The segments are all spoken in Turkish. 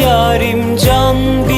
yarim can bildiğim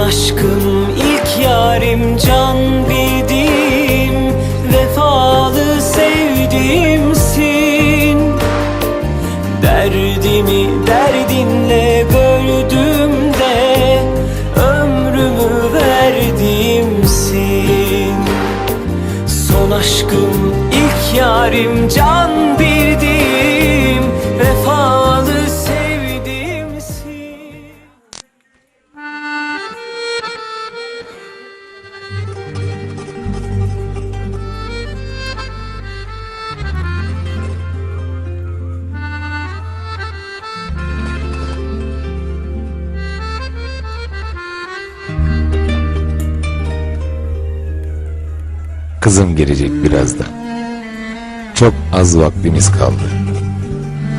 Aşkım ilk yarim can bildiğim Kızım gelecek birazdan. Çok az vaktimiz kaldı.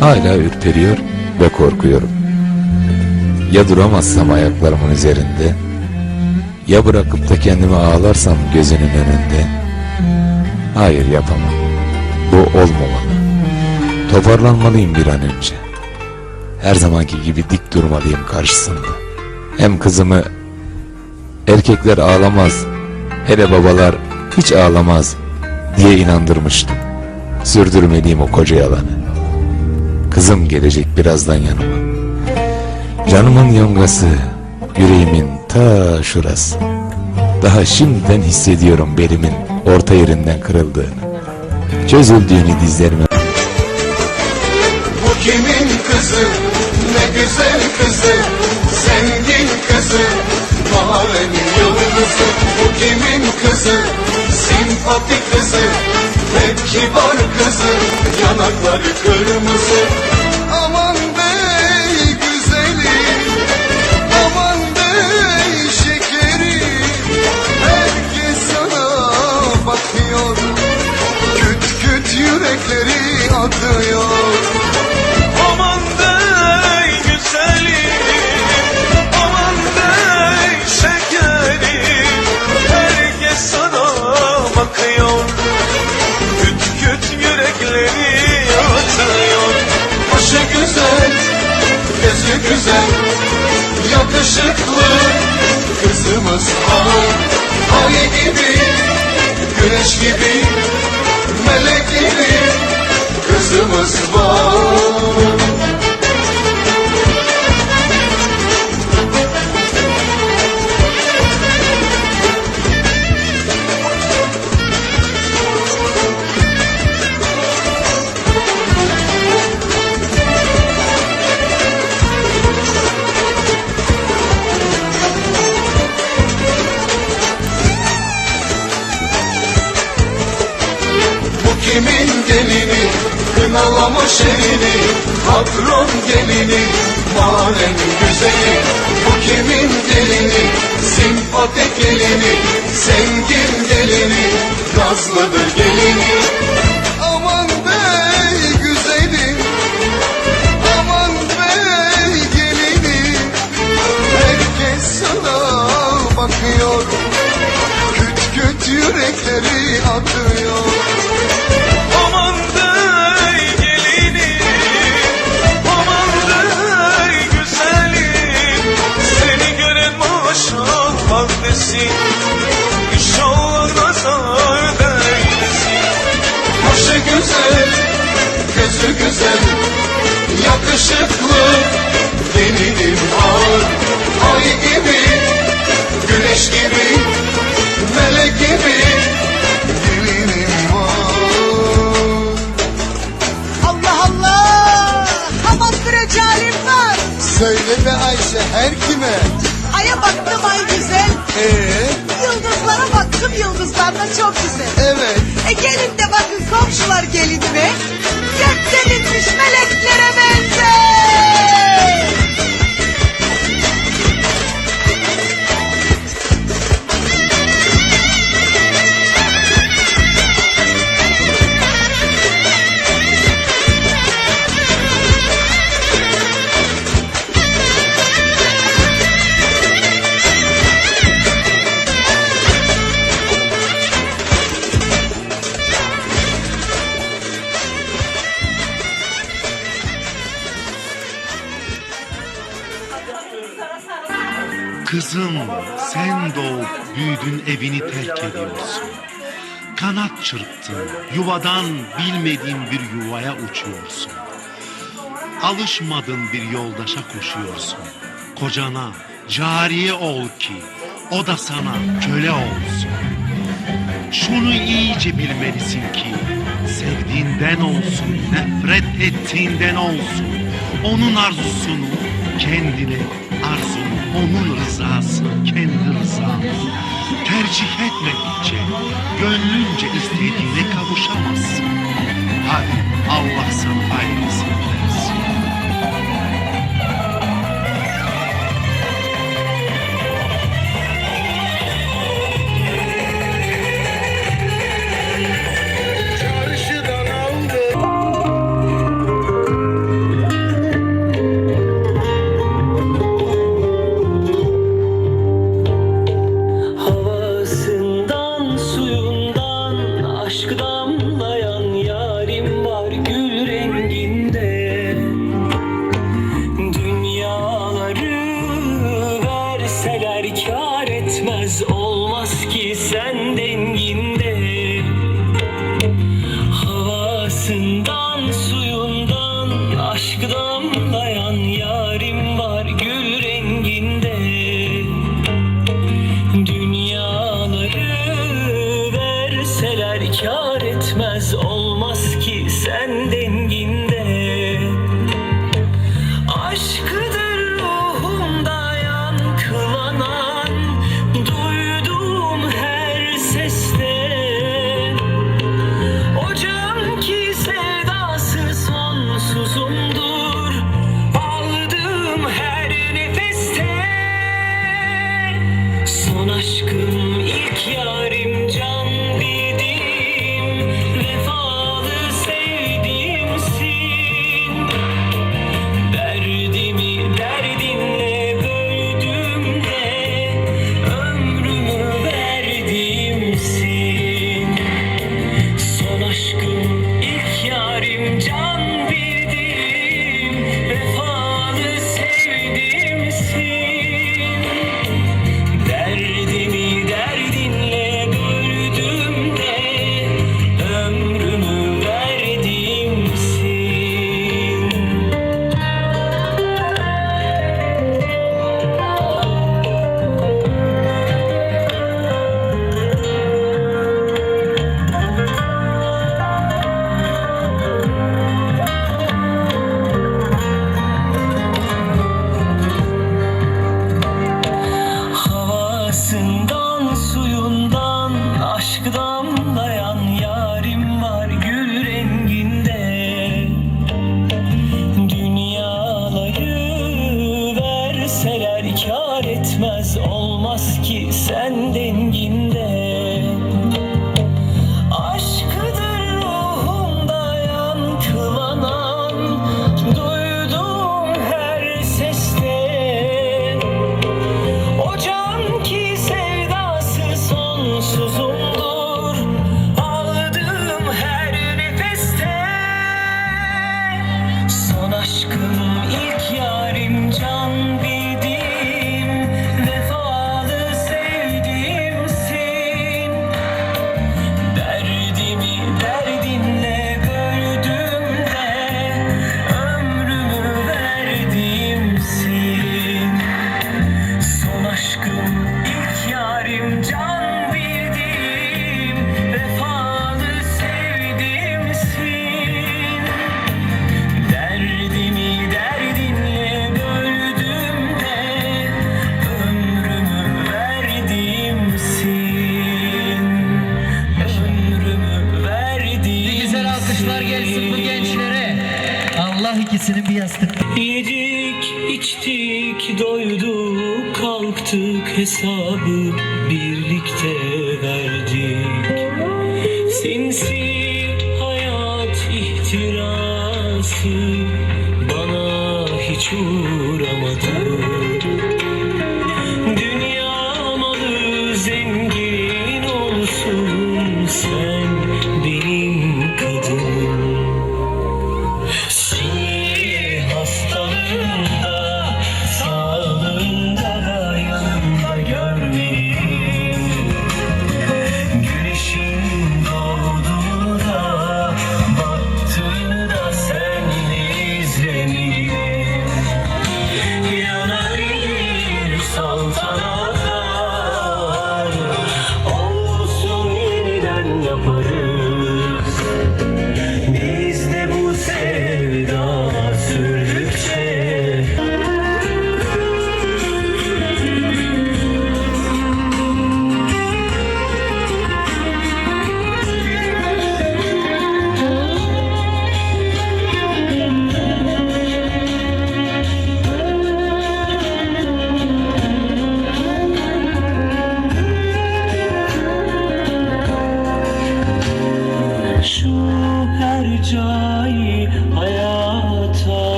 Hala ürperiyor ve korkuyorum. Ya duramazsam ayaklarımın üzerinde, ya bırakıp da kendimi ağlarsam gözünün önünde. Hayır yapamam. Bu olmamalı. Toparlanmalıyım bir an önce. Her zamanki gibi dik durmalıyım karşısında. Hem kızımı erkekler ağlamaz, hele babalar hiç ağlamaz diye inandırmıştım. Sürdürmeliyim o koca yalanı. Kızım gelecek birazdan yanıma. Canımın yongası, yüreğimin ta şurası. Daha şimdiden hissediyorum belimin orta yerinden kırıldığını. Çözüldüğünü dizlerime Bu kimin kızı ne güzel kızı Zengin kızı mahallenin sempatik kızı Pek kibar kızı yanakları kırmızı. Aman bey güzeli Aman bey şekeri. Herkes sana bakıyor Küt küt yürekleri atıyor. Aman bey güzelim güzel Yakışıklı kızımız var Ay gibi güneş gibi Melek gibi kızımız var Gelini Mahallen güzeli. Bu kimin gelini Simpatik gelini Zengin gelini Nazlıdır gelini. Aman bey güzelim Aman bey gelini. Herkes sana bakıyor Küt küt yürekleri atıyor Ee, Yıldızlara baktım yıldızlar da çok güzel. Kızım sen doğup büyüdün evini terk ediyorsun. Kanat çırptın yuvadan bilmediğin bir yuvaya uçuyorsun. Alışmadın bir yoldaşa koşuyorsun. Kocana cariye ol ki o da sana köle olsun. Şunu iyice bilmelisin ki sevdiğinden olsun, nefret ettiğinden olsun. Onun arzusunu kendine, arzunu onun rızası, kendi rızan. Tercih etmedikçe gönlünce istediğine kavuşamazsın. Hadi Allah sana hayırlısını Havasından suyundan sonsuzumdur Sinsi hayat ihtirası bana hiç uğramaz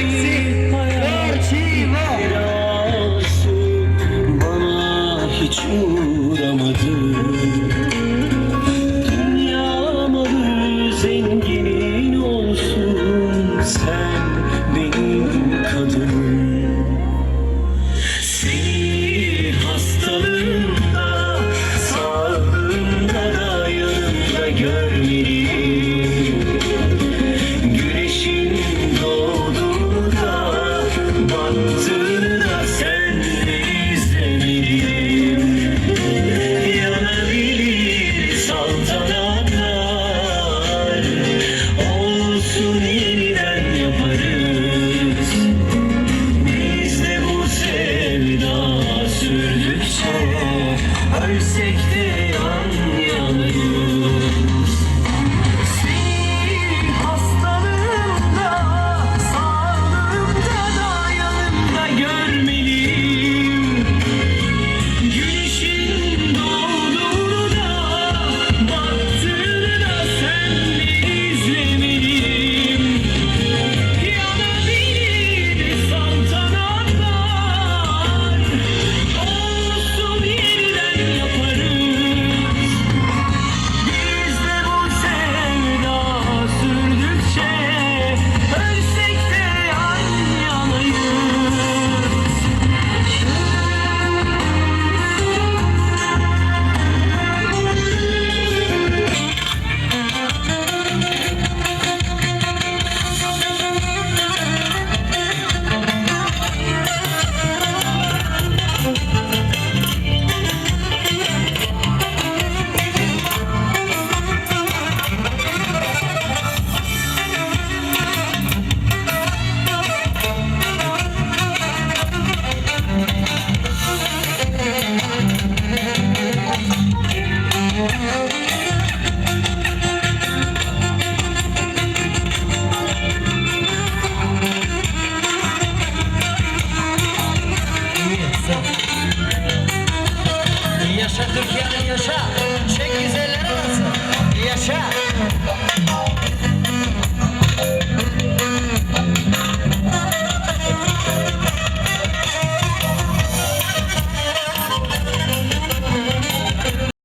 eksik Ver çivo Bana hiç umut